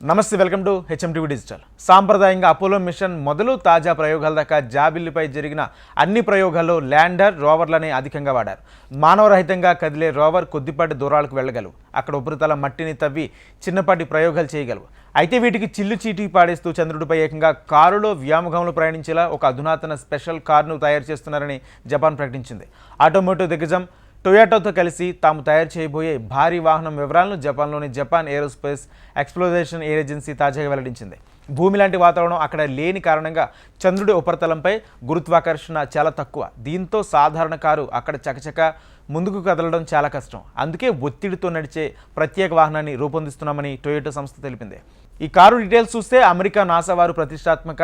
నమస్తే welcome to HMTV digital. సాంప్రదాయంగా Apollo mission మొదలు తాజా ప్రయోగాల దాకా జాబిల్లిపై జరిగిన అన్ని ప్రయోగాల్లో ల్యాండర్ రోవర్లనే అధికంగా వాడారు. మానవరహితంగా కదిలే రోవర్ కొద్దిపాటి దూరాలకు వెళ్ళగలవు. అక్కడ ఉపరితల మట్టిని తవ్వి చిన్నపాటి ప్రయోగాలు చేయగలవు. అయితే వీటికి చిల్లు చీటీ పాడేస్తూ చంద్రుడిపై ఏకంగా కారులో వ్యామోహంలో ప్రయాణించేలా ఒక అధునాతన స్పెషల్ కారును తయారు చేస్తున్నారని జపాన్ ప్రకటించింది. ఆటోమోటివ్ దిగ్గజం టొయాటోతో కలిసి తాము తయారు చేయబోయే భారీ వాహనం వివరాలను జపాన్లోని జపాన్ ఏరోస్పేస్ ఎక్స్ప్లోరేషన్ ఏజెన్సీ తాజాగా వెల్లడించింది. భూమి లాంటి వాతావరణం అక్కడ లేని కారణంగా చంద్రుడి ఉపరితలంపై గురుత్వాకర్షణ చాలా తక్కువ. దీంతో సాధారణ కారు అక్కడ చకచక ముందుకు కదలడం చాలా కష్టం. అందుకే ఒత్తిడితో నడిచే ప్రత్యేక వాహనాన్ని రూపొందిస్తున్నామని టొయోటో సంస్థ తెలిపింది. ఈ కారు డీటెయిల్స్ చూస్తే అమెరికా నాసా వారు ప్రతిష్టాత్మక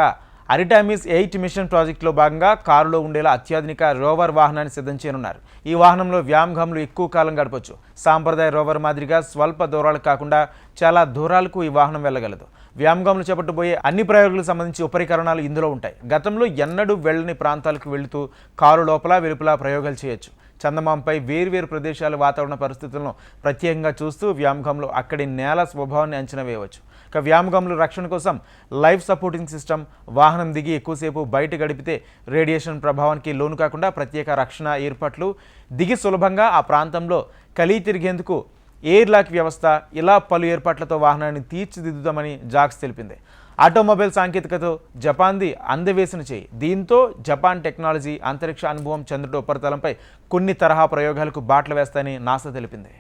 అరిటామిస్ ఎయిట్ మిషన్ ప్రాజెక్టులో భాగంగా కారులో ఉండేలా అత్యాధునిక రోవర్ వాహనాన్ని సిద్ధం చేయనున్నారు. ఈ వాహనంలో వ్యామగములు ఎక్కువ కాలం గడపొచ్చు. సాంప్రదాయ రోవర్ మాదిరిగా స్వల్ప దూరాలు కాకుండా చాలా దూరాలకు ఈ వాహనం వెళ్ళగలదు. వ్యామగములు చేపట్టబోయే అన్ని ప్రయోగాలకు సంబంధించి ఉపరికరణాలు ఇందులో ఉంటాయి. గతంలో ఎన్నడూ వెళ్ళని ప్రాంతాలకు వెళుతూ కారు లోపల వెలుపల ప్రయోగాలు చేయొచ్చు. చందమాంపై వేర్వేరు ప్రదేశాల వాతావరణ పరిస్థితులను ప్రత్యేకంగా చూస్తూ వ్యామగంలో అక్కడి నేల స్వభావాన్ని అంచనా వేయవచ్చు. ఇక వ్యామగంలో రక్షణ కోసం లైఫ్ సపోర్టింగ్ సిస్టమ్ వాహనం దిగి ఎక్కువసేపు బయట గడిపితే రేడియేషన్ ప్రభావానికి లోను కాకుండా ప్రత్యేక రక్షణ ఏర్పాట్లు. దిగి సులభంగా ఆ ప్రాంతంలో కలీ తిరిగేందుకు ఎయిర్ లాక్ వ్యవస్థ ఇలా పలు ఏర్పాట్లతో వాహనాన్ని తీర్చిదిద్దుతామని జాక్స్ తెలిపింది. ఆటోమొబైల్ సాంకేతికతో జపాన్ది అందవేసిన చేయి. దీంతో జపాన్ టెక్నాలజీ అంతరిక్ష అనుభవం చంద్రుడి ఉపరితలంపై కొన్ని తరహా ప్రయోగాలకు బాటలు వేస్తాయని నాసా తెలిపింది.